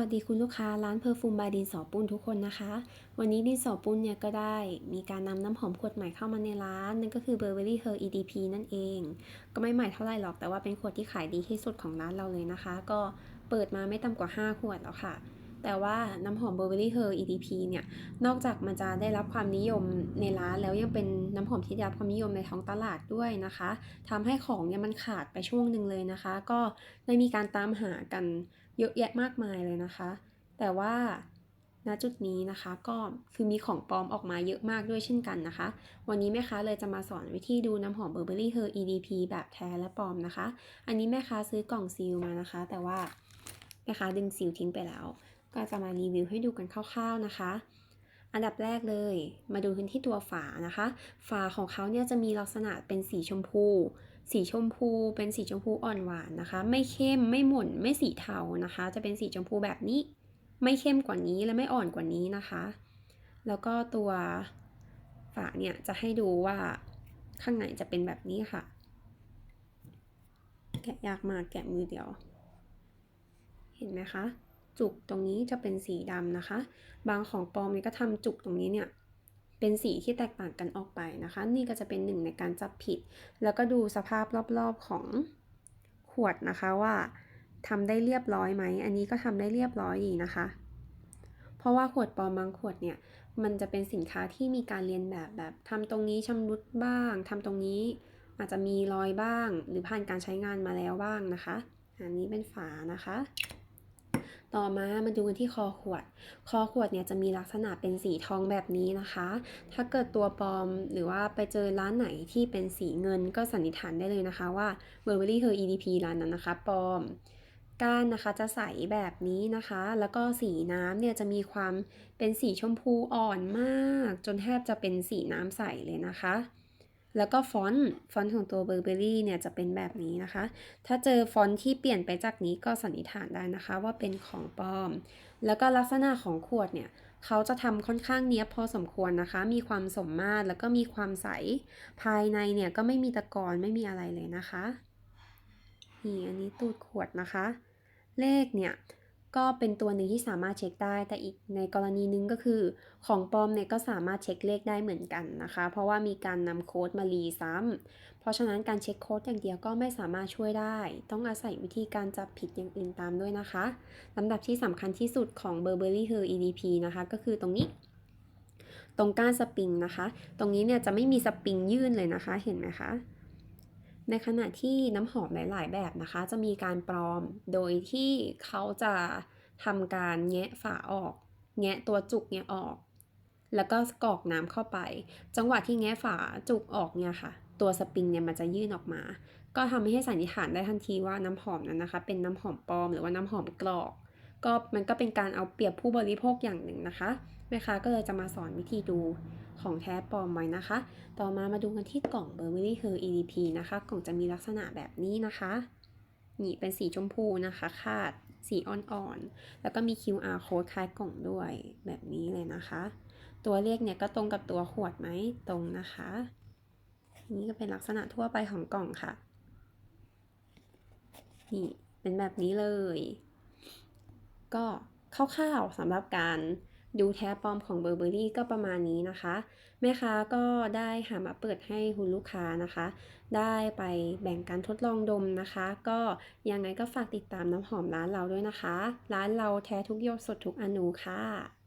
วัสดีคุณลูกค้าร้านเพอร์ฟูมบายดินสอปุ้นทุกคนนะคะ วันนี้ดินสอปุ้นเนี่ยก็ได้มีการนำน้ำหอมขวดใหม่เข้ามาในร้าน นั่นก็คือ Burberry Her EDP นั่นเอง ก็ไม่ใหม่เท่าไหร่หรอกแต่ว่าเป็นขวดที่ขายดีที่สุดของร้านเราเลยนะคะ ก็เปิดมาไม่ต่ำกว่า 5 ขวดแล้วค่ะ แต่ว่าน้ำหอม Burberry Her EDP เนี่ย นอกจากมันจะได้รับความนิยมในร้านแล้วยังเป็นน้ำหอมที่ได้รับความนิยมในท้องตลาดด้วยนะคะทำให้ของเนี่ยมันขาดไปช่วงหนึ่งเลยนะคะ ก็ได้มีการตามหากันเยอะแยะมากมายเลยนะคะ แต่ว่าณจุดนี้นะคะก็คือมีของปลอมออกมาเยอะมากด้วยเช่นกันนะคะ วันนี้แม่ค้าเลยจะมาสอนวิธีดูน้ำหอม Burberry Her EDP แบบแท้และปลอมนะคะ อันนี้แม่ค้าซื้อกล่องซีลมานะคะ แต่ว่าแม่ค้าดึงซีลทิ้งไปแล้ว ก็จะมารีวิวให้ดูกันคร่าวๆนะคะ อันดับแรกเลย มาดูกันที่ตัวฝานะคะ ฝาของเขาเนี่ยจะมีลักษณะเป็นสีชมพู สีชมพูเป็นสีชมพูอ่อนหวานนะคะ ไม่เข้มไม่หม่นไม่สีเทานะคะ จะเป็นสีชมพูแบบนี้ ไม่เข้มกว่านี้และไม่อ่อนกว่านี้นะคะ แล้วก็ตัวฝาเนี่ยจะให้ดูว่าข้างในจะเป็นแบบนี้ค่ะ แกะยากมากแกะมือเดียว เห็นไหมคะ จุกตรงนี้จะเป็นสีดำนะคะ บางของปลอมเนี่ยก็ทำจุกตรงนี้เนี่ยเป็นสีที่แตกต่างกันออกไปนะคะ นี่ก็จะเป็นหนึ่งในการจับผิด แล้วก็ดูสภาพรอบๆของขวดนะคะว่าทำได้เรียบร้อยไหม อันนี้ก็ทำได้เรียบร้อยดีนะคะ เพราะว่าขวดปลอมบางขวดเนี่ยมันจะเป็นสินค้าที่มีการเรียนแบบแบบทำตรงนี้ชำรุดบ้างทำตรงนี้อาจจะมีรอยบ้าง หรือผ่านการใช้งานมาแล้วบ้างนะคะ อันนี้เป็นฝานะคะ ต่อมามาดูกันที่คอขวด คอขวดเนี่ยจะมีลักษณะเป็นสีทองแบบนี้นะคะ ถ้าเกิดตัวปลอมหรือว่าไปเจอร้านไหนที่เป็นสีเงินก็สันนิษฐานได้เลยนะคะว่า Burberry Her EDP ร้านนั้นนะคะปลอมก้านนะคะจะใสแบบนี้นะคะ แล้วก็สีน้ำเนี่ยจะมีความเป็นสีชมพูอ่อนมาก จนแทบจะเป็นสีน้ำใสเลยนะคะ แล้วก็ฟอนต์ฟอนต์ของตัว Burberry เนี่ยจะเป็นแบบนี้นะคะ ถ้าเจอฟอนต์ที่เปลี่ยนไปจากนี้ก็สันนิษฐานได้นะคะว่าเป็นของปลอม แล้วก็ลักษณะของขวดเนี่ยเขาจะทำค่อนข้างเนี้ยพอสมควรนะคะ มีความสมมาตรแล้วก็มีความใส ภายในเนี่ยก็ไม่มีตะกอนไม่มีอะไรเลยนะคะ นี่อันนี้ตูดขวดนะคะ เลขเนี่ย ก็เป็นตัวหนึ่งที่สามารถเช็คได้ แต่อีกในกรณีนึงก็คือ ของปลอมเนี่ยก็สามารถเช็คเลขได้เหมือนกันนะคะ เพราะว่ามีการนำโค้ดมารีซ้ำ เพราะฉะนั้นการเช็คโค้ดอย่างเดียวก็ไม่สามารถช่วยได้ ต้องอาศัยวิธีการจับผิดอย่างอื่นตามด้วยนะคะลำดับที่สำคัญที่สุดของ Burberry Her EDP นะคะ ก็คือตรงนี้ ตรงก้านสปริงนะคะ ตรงนี้เนี่ยจะไม่มีสปริงยื่นเลยนะคะ เห็นไหมคะ ในขณะที่น้ำหอมหลาย ๆ แบบนะคะ จะมีการปลอม โดยที่เขาจะทำการแงะฝาออก แงะตัวจุกเนี่ยออก แล้วก็กรอกน้ำเข้าไป จังหวะที่แงะฝาจุกออกเนี่ยค่ะ ตัวสปริงเนี่ยมันจะยื่นออกมา ก็ทำให้สันนิษฐานได้ทันทีว่าน้ำหอมนั้นนะคะ เป็นน้ำหอมปลอมหรือว่าน้ำหอมกรอก ก็มันก็เป็นการเอาเปรียบผู้บริโภคอย่างหนึ่งนะคะแม่ค้าก็เลยจะมาสอนวิธีดูของแท้ปลอมไว้นะคะ ต่อมามาดูกันที่กล่อง Burberry Her EDP นะคะ กล่องจะมีลักษณะแบบนี้นะคะนี่เป็นสีชมพูนะคะคาดสีอ่อนๆ แล้วก็มี QR code คล้ายกล่องด้วยแบบนี้เลยนะคะ ตัวเลขเนี่ยก็ตรงกับตัวขวดไหมตรงนะคะ นี่ก็เป็นลักษณะทั่วไปของกล่องค่ะ นี่เป็นแบบนี้เลย ก็คร่าวๆสำหรับการดูแท้ปลอมของเบอร์เบอรี่ก็ประมาณนี้นะคะ แม่ค้าก็ได้หามาเปิดให้คุณลูกค้านะคะ ได้ไปแบ่งการทดลองดมนะคะ ก็ยังไงก็ฝากติดตามน้ำหอมร้านเราด้วยนะคะ ร้านเราแท้ทุกโยดสดทุกอนูค่ะ